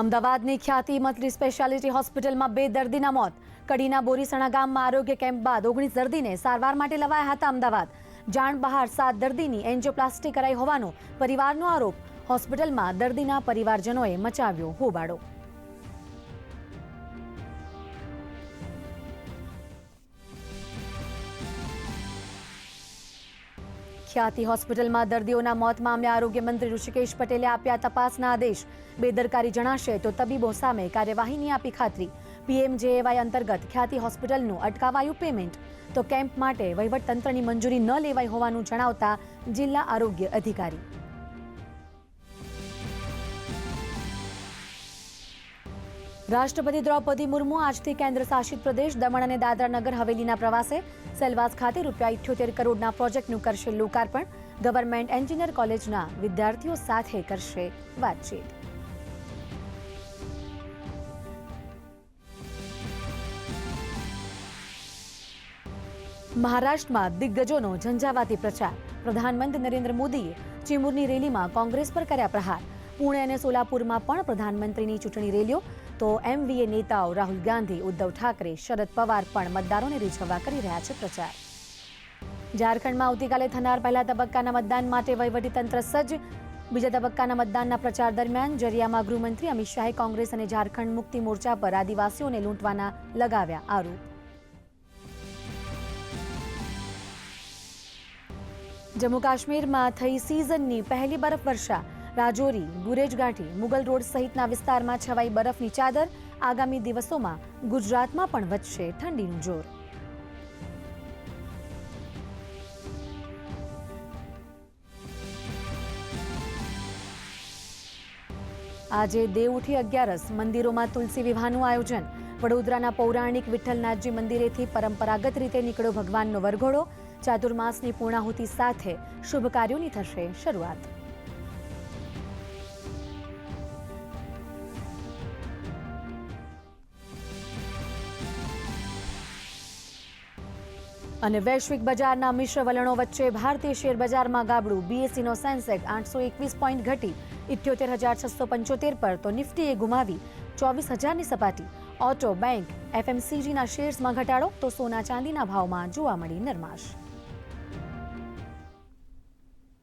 અમદાવાદની ખ્યાતિ multi speciality હોસ્પિટલમાં બે દર્દીના મોત. કડીના બોરીસણા ગામમાં આરોગ્ય કેમ્પ બાદ ઓગણીસ દર્દીને સારવાર માટે લવાયા હતા અમદાવાદ. જાણ બહાર સાત દર્દીની એન્જિયોપ્લાસ્ટી કરાઈ હોવાનો પરિવારનો આરોપ. હોસ્પિટલમાં દર્દીના પરિવારજનોએ મચાવ્યો હોબાળો. ખ્યાતિ હોસ્પિટલમાં દર્દીઓના મોત મામલે આરોગ્ય મંત્રી ઋષિકેશ પટેલે આપ્યા તપાસના આદેશ. બેદરકારી જણાશે તો તબીબો સામે કાર્યવાહીની આપી ખાતરી. પીએમજેએવાય અંતર્ગત ખ્યાતિ હોસ્પિટલનું અટકાવાયું પેમેન્ટ. તો કેમ્પ માટે વહીવટતંત્રની મંજૂરી ન લેવાઈ હોવાનું જણાવતા જિલ્લા આરોગ્ય અધિકારી. રાષ્ટ્રપતિ દ્રૌપદી મુર્મુ આજથી કેન્દ્ર શાસિત પ્રદેશ દમણ અને દાદરાનગર હવેલીના પ્રવાસે સેલવાસ ખાતે રૂપિયા ઇઠ્યોતેર કરોડના પ્રોજેક્ટનું કરશે લોકાર્પણ. ગવર્મેન્ટ એન્જિનિયર કોલેજના વિદ્યાર્થીઓ સાથે કરશે વાતચીત. મહારાષ્ટ્રમાં દિગ્ગજોનો ઝંઝાવાતી પ્રચાર. પ્રધાનમંત્રી નરેન્દ્ર મોદીએ ચીમુરની રેલીમાં કોંગ્રેસ પર કર્યા પ્રહાર. પુણે અને સોલાપુરમાં પણ પ્રધાનમંત્રીની ચૂંટણી રેલીઓ તો એમવીએ નેતાઓ રાહુલ ગાંધી, ઉદ્ધવ ઠાકરે, શરદ પવાર પણ મતદારોને રીઝવવા કરી રહ્યા છે પ્રચાર. ઝારખંડમાં આવતીકાલે થનાર પહેલા તબક્કાના મતદાન માટે વહીવટીતંત્ર સજ્જ. બીજા તબક્કાના મતદાનના પ્રચાર દરમિયાન જરિયામાં ગૃહમંત્રી અમિત શાહે કોંગ્રેસ અને ઝારખંડ મુક્તિ મોરચા પર આદિવાસીઓને લૂંટવાના લગાવ્યા આરોપ. જમ્મુ કાશ્મીરમાં થઈ સિઝનની પહેલી બરફ વર્ષા. રાજૌરી ગુરેજગાંઠી મુગલ રોડ સહિતના વિસ્તારમાં છવાઈ બરફની ચાદર આગામી દિવસોમાં ગુજરાતમાં પણ વધશે ઠંડીનું જોર. આજે દેવઉઠી અગિયારસ મંદિરોમાં તુલસી વિવાહનું આયોજન. વડોદરાના પૌરાણિક વિઠ્ઠલનાથજી મંદિરેથી પરંપરાગત રીતે નીકળ્યો ભગવાનનો વરઘોડો. ચાતુર્માસની પૂર્ણાહુતિ સાથે શુભ કાર્યોની થશે શરૂઆત. અને વૈશ્વિક બજારના મિશ્ર વલણો વચ્ચે ભારતીય શેર બજારમાં ગાબડું. બીએસસીનો સેન્સેક્સ આઠસો એકવીસ પોઈન્ટ ઘટી, ઇઠ્યોતેર હજાર છસો પંચોતેર પર તો નિફ્ટીએ ગુમાવી ચોવીસ હજારની સપાટી. ઓટો, બેંક એફએમસીજીના શેર્સમાં ઘટાડો તો સોના ચાંદીના ભાવમાં જોવા મળી નરમાશ.